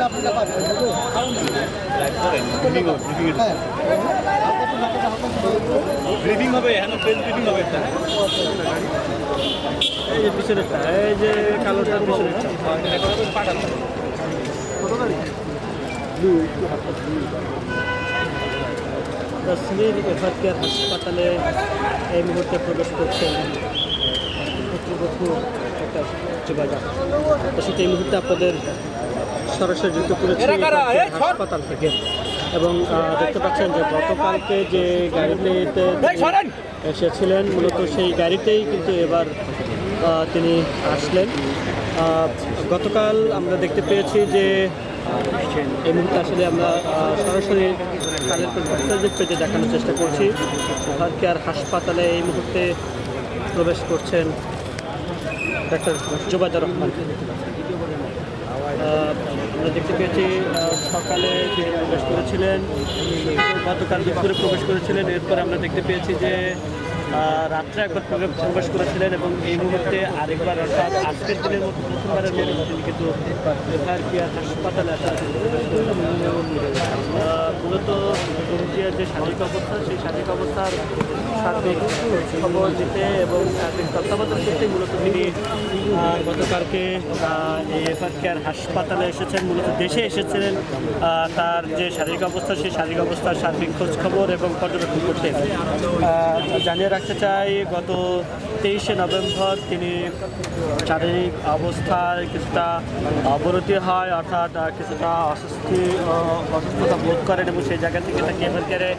তাহলে আপনারা পাবেন হ্যাঁ ব্রিফিং হবে ব্রিফিং হবে একটা এই যে পিছনেরটা এই যে কালোটার পিছনেরটা তসমির এফআর কেয়ার হাসপাতালে এই মুহূর্তে প্রবেশ করছেন পুত্রবধূ একটা যোগাযোগ। তো সেটা এই মুহূর্তে আপনাদের সরাসরি যুক্ত করেছি হাসপাতাল থেকে। এবং দেখতে পাচ্ছেন যে গতকালকে যে গাড়িতে এসেছিলেন মূলত সেই গাড়িতেই কিন্তু এবার তিনি আসলেন। গতকাল আমরা দেখতে পেয়েছি যে এই মুহূর্তে আসলে আমরা সরাসরি কালের পেজে দেখানোর চেষ্টা করছি। হেলথ কেয়ার হাসপাতালে এই মুহূর্তে প্রবেশ করছেন ডাক্তার জোবাদার রহমান। দেখতে পেয়েছি সকালে তিনি প্রবেশ করেছিলেন গতকাল দুপুরে প্রবেশ করেছিলেন। এরপরে আমরা দেখতে পেয়েছি যে রাত্রে একবার প্রবে- প্রবেশ করেছিলেন এবং এই মুহূর্তে আরেকবার, অর্থাৎ আজকের দিনের মতো প্রথমবারের মতো তিনি কিন্তু হাসপাতালে মূলত রুমজিয়ার যে শারীরিক অবস্থা, সেই শারীরিক অবস্থার সার্বিক খবর দিতে এবং সার্বিক তত্ত্বাবধান করতে মূলত তিনি গতকালকে এই এফআর কেয়ার হাসপাতালে এসেছেন মূলত দেশে এসেছিলেন তার যে শারীরিক অবস্থা সেই শারীরিক অবস্থার সার্বিক খোঁজ খবর এবং পর্যবেক্ষণ করতে জানিয়ে রাখতে চাই গত তেইশে নভেম্বর তিনি শারীরিক অবস্থায় কিছুটা অবনতি হয় অর্থাৎ কিছুটা আহ, অসুস্থতা বোধ করেন এবং সেই জায়গা থেকে তাকে এফআর কেয়ারে